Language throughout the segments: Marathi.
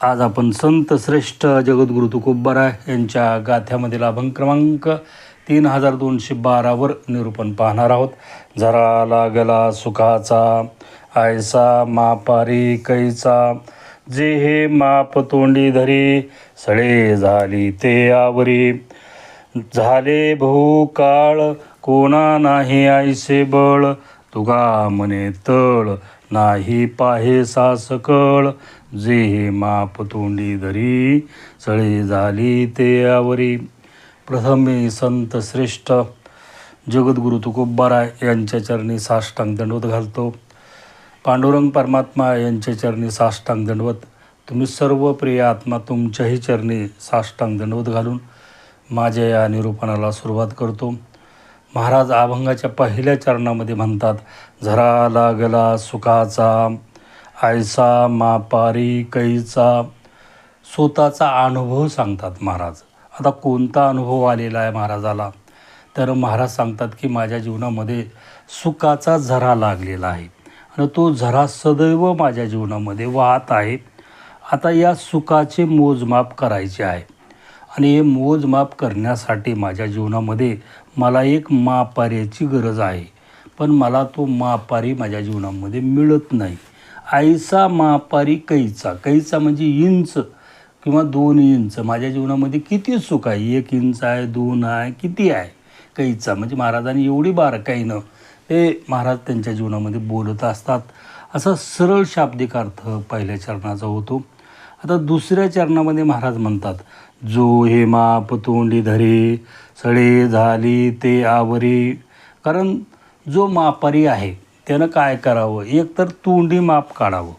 आज आपण संत श्रेष्ठ जगद्गुरु तुकोबारा यांच्या गाथ्यामधील अभंग क्रमांक तीन हजार दोनशे बारावर निरूपण पाहणार आहोत. झरा लागला सुखाचा आयसा मापारी कैचा जे हे माप तोंडी धरी सळे झाली ते आवरी. झाले भाऊ काळ कोणा नाही आईसे बळ तुगा मने तळ नाही पाहे सासकळ. जे हे माप तोंडी धरी सळे झाली ते आवरी. प्रथमे संत श्रेष्ठ जगद्गुरु तुकोबाराय यांच्या चरणी साष्टांग दंडवत घालतो. पांडुरंग परमात्मा यांच्या चरणी साष्टांग दंडवत. तुम्ही सर्व प्रिय आत्मा तुमच्याही चरणी साष्टांग दंडवत घालून माझ्या या निरूपणाला सुरुवात करतो. महाराज अभंगाच्या पहिल्या चरणामध्ये म्हणतात झरा लागला सुखाचा आयसा मापारी कैचा स्वतःचा अनुभव सांगतात महाराज. आता कोणता अनुभव आलेला आहे महाराजाला? तर महाराज सांगतात की माझ्या जीवनामध्ये सुखाचा झरा लागलेला आहे आणि तो झरा सदैव माझ्या जीवनामध्ये वाहत आहे. आता या सुखाचे मोजमाप करायचे आहे. आणि हे मोजमाप करण्यासाठी माझ्या जीवनामध्ये मला एक मापाऱ्याची गरज आहे. पण मला तो मापारी माझ्या जीवनामध्ये मिळत नाही. आईचा मापारी कैचा. कैचा म्हणजे इंच किंवा दोन इंच. माझ्या जीवनामध्ये किती सुख आहे? एक इंच आहे दोन आहे किती आहे? कैचा. म्हणजे महाराजांनी एवढी बारकाईनं ते महाराज त्यांच्या जीवनामध्ये बोलत असतात. असा सरळ शाब्दिक अर्थ पहिल्या चरणाचा होतो. आता दुसऱ्या चरणामध्ये महाराज म्हणतात जो हे माप तोंडी धरे सळे झाली ते आवरी. कारण जो मापारी आहे त्यानं काय करावं? एक तर तोंडी माप काढावं.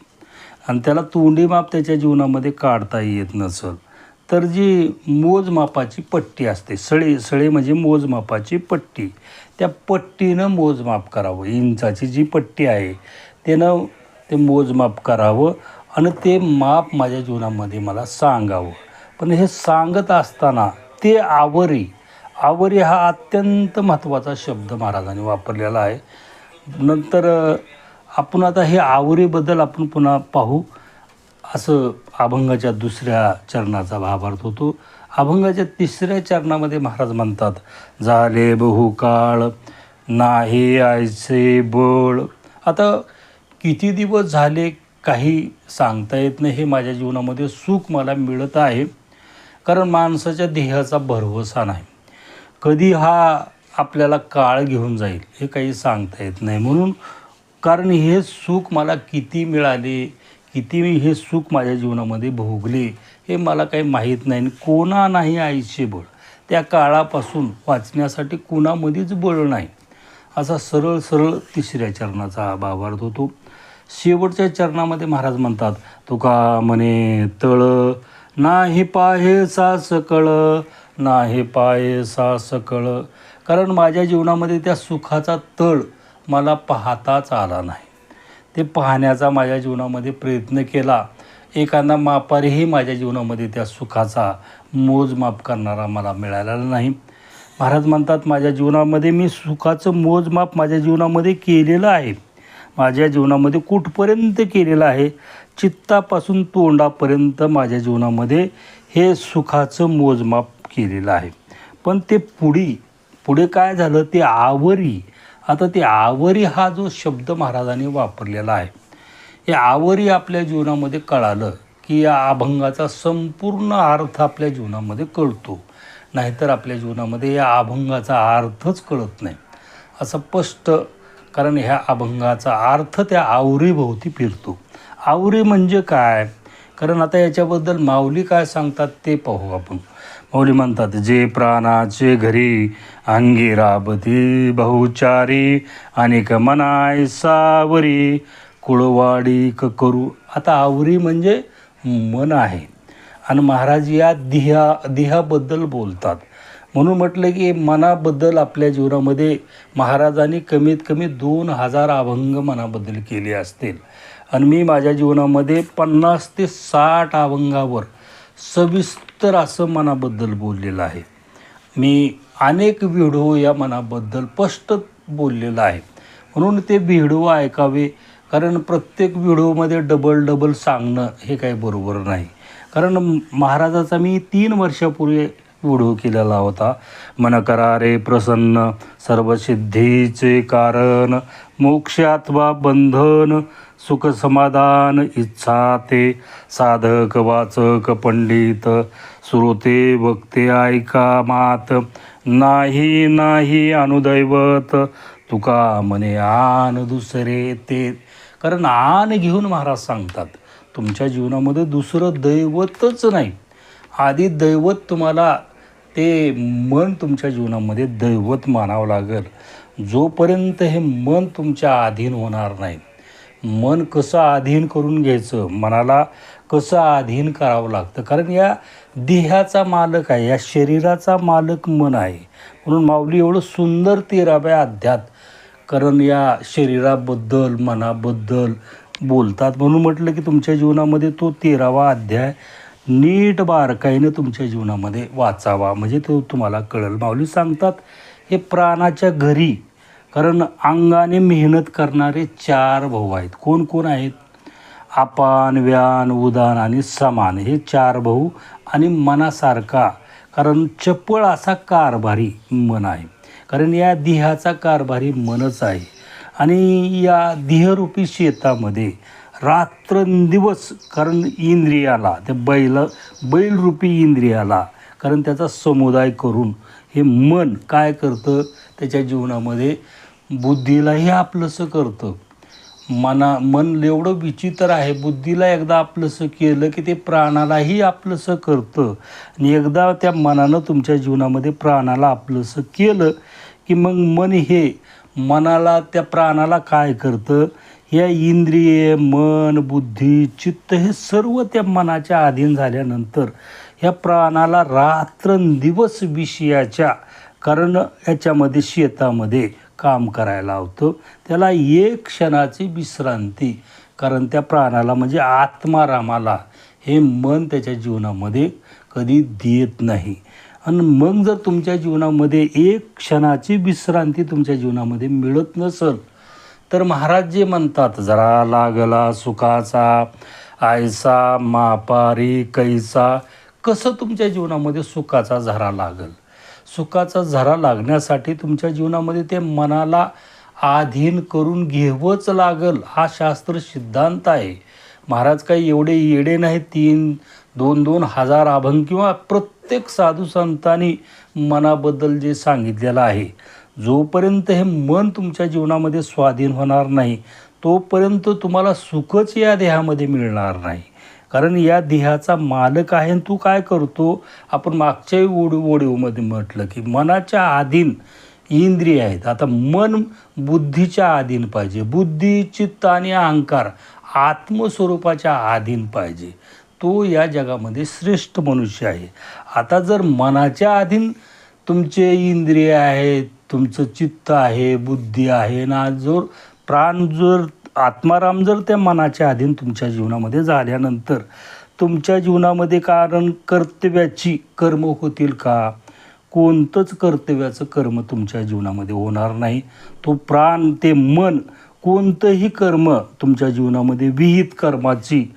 आणि त्याला तोंडी माप त्याच्या जीवनामध्ये काढता येत नसल तर जी मोजमापाची पट्टी असते सळे सळे म्हणजे मोजमापाची पट्टी. त्या पट्टीनं मोजमाप करावं. इंचाची जी पट्टी आहे त्यानं ते मोजमाप करावं आणि ते माप माझ्या जीवनामध्ये मला सांगावं. पण हे सांगत असताना ते आवरी आवरी हा अत्यंत महत्त्वाचा शब्द महाराजांनी वापरलेला आहे. नंतर आपण आता हे आवरीबद्दल आपण पुन्हा पाहू. असं अभंगाच्या दुसऱ्या चरणाचा भावार्थ होतो. अभंगाच्या तिसऱ्या चरणामध्ये महाराज म्हणतात झाले बहुकाळ नाही आयचे बळ. आता किती दिवस झाले काही सांगता येत नाही. हे माझ्या जीवनामध्ये सुख मला मिळत आहे. कारण माणसाच्या देहाचा भरवसा नाही. कधी हा आपल्याला काळ घेऊन जाईल हे काही सांगता येत नाही. म्हणून कारण हे सुख मला किती मिळाले किती मी हे सुख माझ्या जीवनामध्ये भोगले हे मला काही माहीत नाही आणि कोणा नाही आईचे बळ त्या काळापासून वाचण्यासाठी कुणामध्येच बळ नाही. असा सरळ सरळ तिसऱ्या चरणाचा हा भावार्थ होतो. शेवटच्या चरणामध्ये महाराज म्हणतात तुका म्हणे तळ नाही पाहे सा सकळ नाही पाये सा सकळ कारण माझ्या जीवनामध्ये त्या सुखाचा तळ मला पाहताच आला नाही. ते पाहण्याचा माझ्या जीवनामध्ये प्रयत्न केला. एखादा मापारीही माझ्या जीवनामध्ये त्या सुखाचा मोजमाप करणारा मला मिळालेला नाही. महाराज म्हणतात माझ्या जीवनामध्ये मी सुखाचं मोजमाप माझ्या जीवनामध्ये केलेलं आहे. माझ्या जीवनामध्ये कुठपर्यंत केलेलं आहे चित्तापासून तोंडापर्यंत माझ्या जीवनामध्ये हे सुखाचं मोजमाप केलेलं आहे. पण ते पुढी पुढे काय झालं? ते आवरी. आता ते आवरी हा जो शब्द महाराजांनी वापरलेला आहे हे आवरी आपल्या जीवनामध्ये कळालं की या अभंगाचा संपूर्ण अर्थ आपल्या जीवनामध्ये कळतो. नाहीतर आपल्या जीवनामध्ये या अभंगाचा अर्थच कळत नाही. असं स्पष्ट कारण ह्या अभंगाचा अर्थ त्या आवरीभोवती फिरतो. आवरी म्हणजे काय? कारण आता याच्याबद्दल माऊली काय सांगतात ते पाहू आपण. माऊली म्हणतात जे प्राणाचे घरी अंगी राबती बहुचारी अनेक मनाय सावरी कुळवाडी क करू. आता आवरी म्हणजे मन आहे. आणि महाराज या दिह्या दिह्याबद्दल बोलतात. म्हणून म्हटलं की मनाबद्दल आपल्या जीवनामध्ये महाराजांनी कमीत कमी दोन हजार अभंग मनाबद्दल केले असतील. आणि मी माझ्या जीवनामध्ये पन्नास ते साठ अभंगावर सविस्तर असं मनाबद्दल बोललेलं आहे. मी अनेक व्हिडिओ या मनाबद्दल स्पष्ट बोललेलं आहे. म्हणून ते व्हिडिओ ऐकावे कारण प्रत्येक व्हिडिओमध्ये डबल डबल सांगणं हे काही बरोबर नाही. कारण महाराजाचा मी तीन वर्षापूर्वी उडू केलेला होता. मन करारे प्रसन्न सर्व सिद्धीचे कारण मोक्ष अथवा बंधन सुख समाधान इच्छा ते साधक वाचक पंडित श्रोते वक्ते ऐका मात. नाही नाही अनुदैवत. तुका म्हणे आन दुसरे ते. कारण आन घेऊन महाराज सांगतात तुमच्या जीवनामध्ये दुसरं दैवतच नाही. आधी दैवत तुम्हाला ते मन तुमच्या जीवनामध्ये दैवत मानावं लागेल. जोपर्यंत हे मन तुमच्या अधीन होणार नाही मन कसं अधीन करून घ्यायचं मनाला कसं अधीन करावं लागतं? कारण या देहाचा मालक आहे या शरीराचा मालक मन आहे. म्हणून माऊली एवढं सुंदर तेराव्या अध्यात कारण या शरीराबद्दल मनाबद्दल बोलतात. म्हणून म्हटलं की तुमच्या जीवनामध्ये तो तेरावा अध्याय नीट बारकाईनं तुमच्या जीवनामध्ये वाचावा. म्हणजे तो तुम्हाला कळल. माऊली सांगतात हे प्राणाच्या घरी कारण अंगाने मेहनत करणारे चार भाऊ आहेत. कोण कोण आहेत? अपान व्यान उदान आणि समान. हे चार भाऊ आणि मनासारखा कारण चपळ असा कारभारी मन आहे. कारण या देहाचा कारभारी मनच आहे. आणि या देहरूपी शेतामध्ये रात्रंदिवस कारण इंद्रियाला त्या बैल बैलरूपी इंद्रियाला कारण त्याचा समुदाय करून हे मन काय करतं? त्याच्या जीवनामध्ये बुद्धीलाही आपलंसं करतं. मना मन एवढं विचित्र आहे बुद्धीला एकदा आपलंसं केलं की ते प्राणालाही आपलंसं करतं. आणि एकदा त्या मनानं तुमच्या जीवनामध्ये प्राणाला आपलंसं केलं की मग मन हे मनाला त्या प्राणाला काय करतं? या इंद्रिय मन बुद्धी चित्त हे सर्व त्या मनाच्या अधीन झाल्यानंतर ह्या प्राणाला रात्रंदिवस विषयाच्या कारण याच्यामध्ये शेतामध्ये काम करायला होतं. त्याला एक क्षणाची विश्रांती कारण त्या प्राणाला म्हणजे आत्मारामाला हे मन त्याच्या जीवनामध्ये कधी देत नाही. आणि मग जर तुमच्या जीवनामध्ये एक क्षणाची विश्रांती तुमच्या जीवनामध्ये मिळत नसेल तर महाराज जे म्हणतात जरा लागला सुखाचा आयसा मापारी कैसा कसं तुमच्या जीवनामध्ये सुखाचा झरा लागल? सुखाचा झरा लागण्यासाठी तुमच्या जीवनामध्ये ते मनाला आधीन करून घ्यावंच लागल हा शास्त्र सिद्धांत आहे. महाराज काही एवढे येडे नाही तीन दोन दोन हजार अभंग किंवा प्रत्येक साधू संतांनी मनाबद्दल जे सांगितलेलं आहे जोपर्यंत हे मन तुमच्या जीवनामध्ये स्वाधीन होणार नाही तोपर्यंत तुम्हाला सुखच या देहामध्ये मिळणार नाही. कारण या देहाचा मालक आहे आणि तू काय करतो? आपण मागच्याही ओढ ओढीवमध्ये म्हटलं की मनाच्या आधीन इंद्रिय आहेत. आता मन बुद्धीच्या आधीन पाहिजे. बुद्धी चित्त आणि अहंकार आत्मस्वरूपाच्या आधीन पाहिजे. तो या जगामध्ये श्रेष्ठ मनुष्य आहे. आता जर मनाच्या अधीन तुमचे इंद्रिय आहेत तुमचं चित्त आहे बुद्धी आहे ना जर प्राण जर आत्माराम जर त्या मनाच्या अधीन तुमच्या जीवनामध्ये झाल्यानंतर तुमच्या जीवनामध्ये कारण कर्तव्याची कर्म होतील का? कोणतंच कर्तव्याचं कर्म तुमच्या जीवनामध्ये होणार नाही. तो प्राण ते मन कोणतंही कर्म तुमच्या जीवनामध्ये विहित कर्माची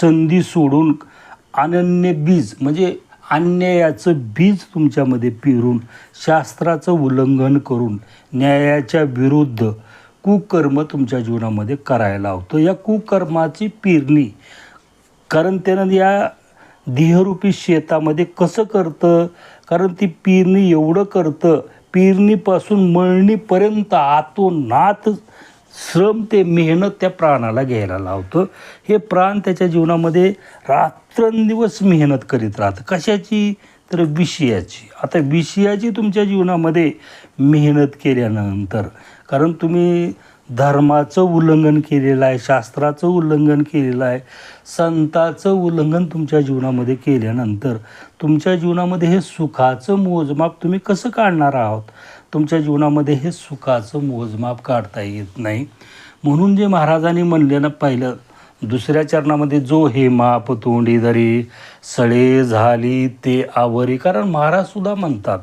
संधी सोडून अनन्य बीज म्हणजे अन्यायाचं बीज तुमच्यामध्ये पेरून शास्त्राचं उल्लंघन करून न्यायाच्या विरुद्ध कुकर्म तुमच्या जीवनामध्ये करायला होतं. या कुकर्माची पेरणी कारण त्यानं या देहरूपी शेतामध्ये कसं करतं? कारण ती पेरणी एवढं करतं पेरणीपासून मळणीपर्यंत आतोनात श्रम ते मेहनत त्या प्राणाला घ्यायला लावतं. हे प्राण त्याच्या जीवनामध्ये रात्रंदिवस मेहनत करीत राहतं. कशाची? तर विषयाची आता विषयाची तुमच्या जीवनामध्ये मेहनत केल्यानंतर कारण तुम्ही धर्माचं उल्लंघन केलेलं आहे शास्त्राचं उल्लंघन केलेलं आहे संताचं उल्लंघन तुमच्या जीवनामध्ये केल्यानंतर तुमच्या जीवनामध्ये हे सुखाचं मोजमाप तुम्ही कसं काढणार आहोत? तुमच्या जीवनामध्ये हे सुखाचं मोजमाप काढता येत नाही. म्हणून जे महाराजांनी म्हणलेलं पहिलं दुसऱ्या चरणामध्ये जो हे माप तोंडी दरी सळे झाली ते आवरी कारण महाराजसुद्धा म्हणतात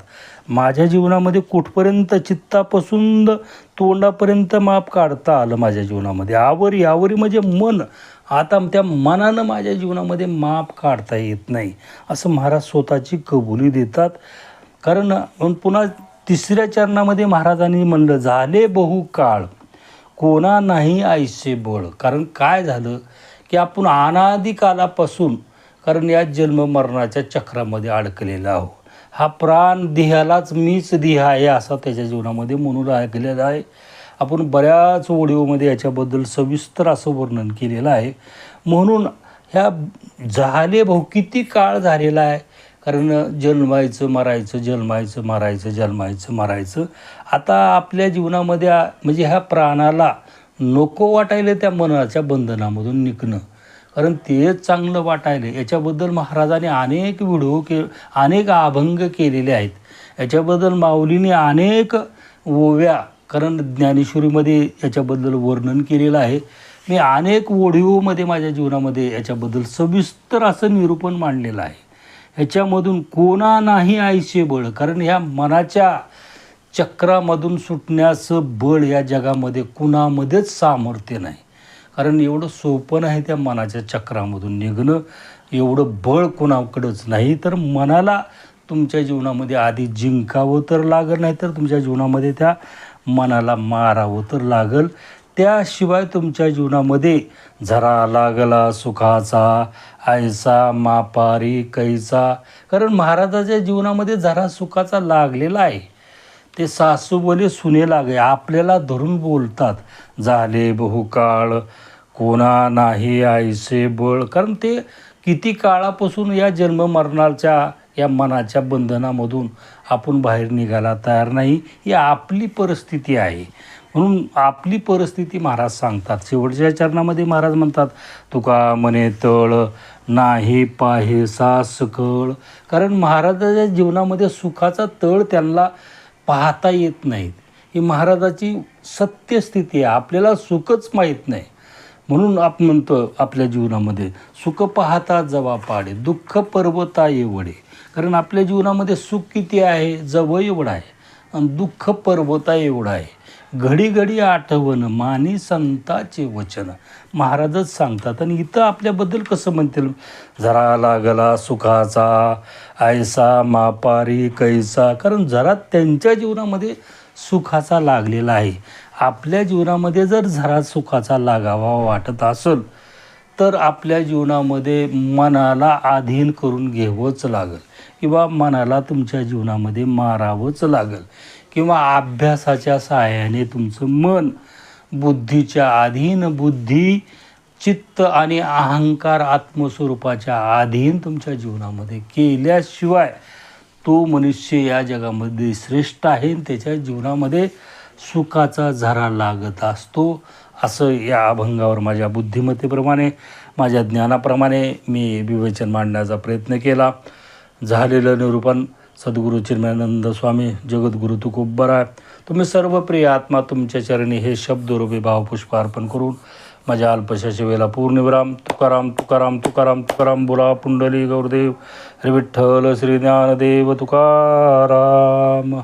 माझ्या जीवनामध्ये कुठपर्यंत चित्तापासून तोंडापर्यंत माप काढता आलं माझ्या जीवनामध्ये? आवरी आवरी म्हणजे मन. आता त्या मनानं माझ्या जीवनामध्ये माप काढता येत नाही असं महाराज स्वतःची कबुली देतात. कारण पुन्हा तिसऱ्या चरणामध्ये महाराजांनी म्हणलं झाले बहु काळ कोणा नाही आईसे बळ कारण काय झालं? की आपण अनादिकालापासून कारण या जन्म मरणाच्या चक्रामध्ये अडकलेला आहो हा प्राण देहालाच मीच देह आहे असा त्याच्या जीवनामध्ये म्हणून ऐकलेला आहे. आपण बऱ्याच ओडिओमध्ये याच्याबद्दल सविस्तर असं वर्णन केलेलं आहे. म्हणून ह्या झाले भाऊ किती काळ झालेला आहे? कारण जन्मायचं मरायचं जन्मायचं मरायचं जन्मायचं मरायचं. आता आपल्या जीवनामध्ये म्हणजे ह्या प्राणाला नको वाटायला त्या मनाच्या बंधनामधून निघणं. कारण तेच चांगलं वाटायलं याच्याबद्दल महाराजांनी अनेक व्हिडिओ के अनेक अभंग केलेले आहेत. याच्याबद्दल माऊलीने अनेक ओव्या कारण ज्ञानेश्वरीमध्ये याच्याबद्दल वर्णन केलेलं आहे. मी अनेक ओढिओमध्ये माझ्या जीवनामध्ये याच्याबद्दल सविस्तर असं निरूपण मांडलेलं आहे. ह्याच्यामधून कोणा नाही आईचे बळ. कारण ह्या मनाच्या चक्रामधून सुटण्याचं बळ या जगामध्ये कुणामध्येच सामर्थ्य नाही. कारण एवढं सोपं नाही त्या मनाच्या चक्रामधून निघणं. एवढं बळ कुणाकडंच नाही. तर मनाला तुमच्या जीवनामध्ये आधी जिंकावं तर लागल नाही तर तुमच्या जीवनामध्ये त्या मनाला मारावं तर लागल. त्याशिवाय तुमच्या जीवनामध्ये झरा लागला सुखाचा आयसा मापारी कैसा कारण महाराजाच्या जीवनामध्ये झरा सुखाचा लागलेला आहे. ते सासू बोले सुने लागे आपल्याला धरून बोलतात. झाले बहुकाळ कोणा नाही आईसे बळ. कारण ते किती काळापासून या जन्म मरणाच्या या मनाच्या बंधनामधून आपण बाहेर निघायला तयार नाही. ही आपली परिस्थिती आहे. म्हणून आपली परिस्थिती महाराज सांगतात. शेवटच्या चरणामध्ये महाराज म्हणतात तुका मने तळ नाही पाहे सास कळ कारण महाराजाच्या जीवनामध्ये सुखाचा तळ त्यांना पाहता येत नाहीत ही महाराजाची सत्यस्थिती आहे. आपल्याला सुखच माहीत नाही. म्हणून आपण म्हणतो आपल्या जीवनामध्ये सुख पाहता जवा पाडे दुःख पर्वता एवढे. कारण आपल्या जीवनामध्ये सुख किती आहे? जवळ एवढं आहे. दुःख पर्वता एवढं आहे. घडी घडी आठवण मानी संताचे वचन. महाराजच सांगतात आणि इथं आपल्याबद्दल कसं म्हणतील? जरा लागला सुखाचा आयसा मापारी कैसा. कारण जरा त्यांच्या जीवनामध्ये सुखाचा लागलेला आहे. आपल्या जीवनामध्ये जर जरा सुखाचा लागावा वाटत असेल तर आपल्या जीवनामध्ये मनाला अधीन करून घ्यावंच लागेल. किंवा मनाला तुमच्या जीवनामध्ये मारावंच लागेल. किंवा अभ्यासाच्या सहाय्याने तुमचं मन बुद्धीच्या अधीन बुद्धी चित्त आणि अहंकार आत्मस्वरूपाच्या अधीन तुमच्या जीवनामध्ये केल्याशिवाय तो मनुष्य या जगामध्ये श्रेष्ठ आहे आणि त्याच्या जीवनामध्ये सुखाचा झरा लागत असतो. असं या अभंगावर माझ्या बुद्धिमत्तेप्रमाणे माझ्या ज्ञानाप्रमाणे मी विवेचन मांडण्याचा प्रयत्न केला. झालेलं निरूपण सद्गुरू चिन्मयानंद स्वामी जगद्गुरू तुकोब्बरा तुम्ही सर्व प्रिय आत्मा तुमच्या चरणी हे शब्दरूपी भावपुष्प अर्पण करून माझ्या अल्पशाच्या वेळेला पूर्णविराम. तुकाराम तुकाराम तुकाराम तुकाराम बोला पुंडली गौरदेव. श्री विठ्ठल श्री ज्ञानदेव तुकाराम.